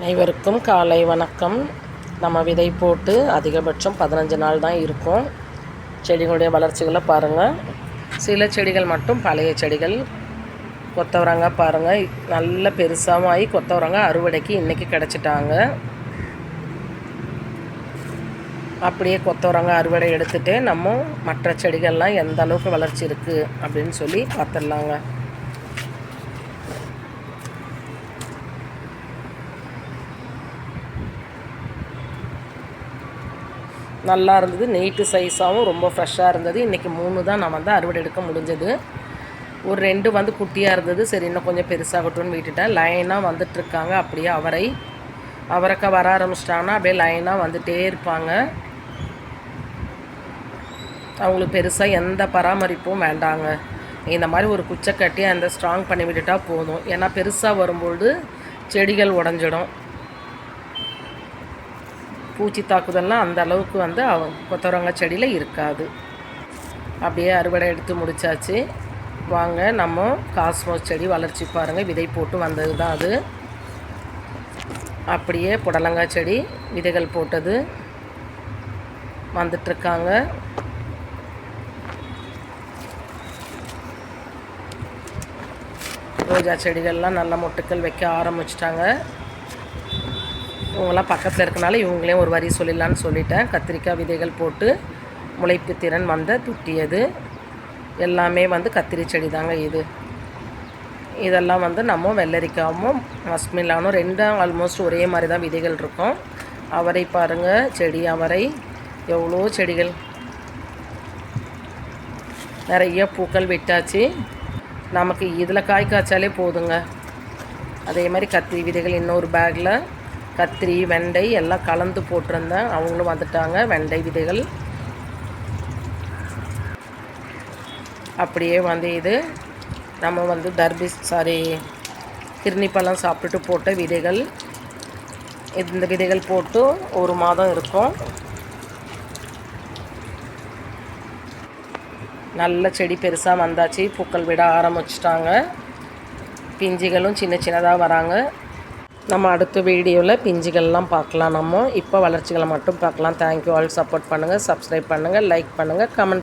அனைவருக்கும் காலை வணக்கம். நம்ம விதை போட்டு அதிகபட்சம் பதினஞ்சு நாள் தான் இருக்கும். செடிகளுடைய வளர்ச்சிகளை பாருங்கள் சில செடிகள் மட்டும் பழைய செடிகள். கொத்தவரங்காய் பாருங்கள் நல்ல பெருசாகவும் ஆகி கொத்தவரங்காய் அறுவடைக்கு இன்றைக்கி கிடச்சிட்டாங்க. அப்படியே கொத்தவரங்காய் அறுவடை எடுத்துகிட்டே நம்ம மற்ற செடிகள்லாம் எந்த அளவுக்கு வளர்ச்சி இருக்குது அப்படின்னு சொல்லி பார்த்துடலாங்க. நல்லா இருந்தது. நெய்ட்டு சைஸாகவும் ரொம்ப ஃப்ரெஷ்ஷாக இருந்தது. இன்றைக்கி மூணு தான் நான் வந்து அறுவடை எடுக்க முடிஞ்சது. ஒரு ரெண்டு வந்து குட்டியாக இருந்தது. சரி இன்னும் கொஞ்சம் பெருசாகட்டும்னு விட்டுட்டேன். லைனாக வந்துட்டுருக்காங்க அப்படியே அவரை. அவரைக்காய் வர ஆரம்பிச்சிட்டாங்கன்னா அப்படியே லைனாக வந்துகிட்டே இருப்பாங்க. அவங்களுக்கு பெருசாக எந்த பராமரிப்பும் வேண்டாங்க. இந்த மாதிரி ஒரு குச்சை கட்டி அந்த ஸ்ட்ராங் பண்ணி விட்டுட்டா போதும். ஏன்னா பெருசாக வரும்பொழுது செடிகள் உடஞ்சிடும். பூச்சி தாக்குதல்லாம் அந்த அளவுக்கு வந்து அவ கொத்தவரங்காய் செடியில் இருக்காது. அப்படியே அறுவடை எடுத்து முடிச்சாச்சு. வாங்க நம்ம காஸ்மோஸ் செடி வளர்ச்சி பாருங்கள் விதை போட்டு வந்தது தான் அது. அப்படியே புடலங்காய் செடி விதைகள் போட்டது. வந்துட்டுருக்காங்க ரோஜா செடிகள்லாம் நல்ல மொட்டுக்கள் வைக்க ஆரம்பிச்சிட்டாங்க. இவங்களாம் பக்கத்தில் இருக்கனால இவங்களையும் ஒரு வரி சொல்லிடலான்னு சொல்லிட்டேன். கத்திரிக்காய் விதைகள் போட்டு முளைப்பு திறன் வந்த துட்டியது எல்லாமே வந்து கத்திரி செடி தாங்க இது. இதெல்லாம் வந்து நம்ம வெள்ளரிக்காவும் மஸ்மில்லானும் ரெண்டும் ஆல்மோஸ்ட் ஒரே மாதிரி தான் விதைகள் இருக்கும். அவரை பாருங்கள் செடி அவரை. எவ்வளோ செடிகள். நிறைய பூக்கள் விட்டாச்சு. நமக்கு இதில் காய் காய்ச்சாலே போதுங்க. அதே மாதிரி கத்திரி விதைகள் இன்னொரு பேக்கில் கத்திரி வெண்டை எல்லாம் கலந்து போட்டிருந்தேன். அவங்களும் வந்துட்டாங்க. வெண்டை விதைகள். அப்படியே வந்து இது நம்ம வந்து தர்பிஸ் சாரி கிருணிப்பழம் சாப்பிட்டுட்டு போட்ட விதைகள். இந்த விதைகள் போட்டு ஒரு மாதம் இருக்கும். நல்ல செடி பெருசாக வந்தாச்சு. பூக்கள் விட ஆரம்பிச்சிட்டாங்க. பிஞ்சுகளும் சின்ன சின்னதாக வராங்க. நம்ம அடுத்த வீடியோவில் பிஞ்சுகள்லாம் பார்க்கலாம் நம்ம. இப்போ வளர்ச்சிகளை மட்டும் பார்க்கலாம். தேங்க்யூ ஆல் சப்போர்ட் பண்ணுங்கள் சப்ஸ்கிரைப் பண்ணுங்கள் லைக் பண்ணுங்கள் கமெண்ட்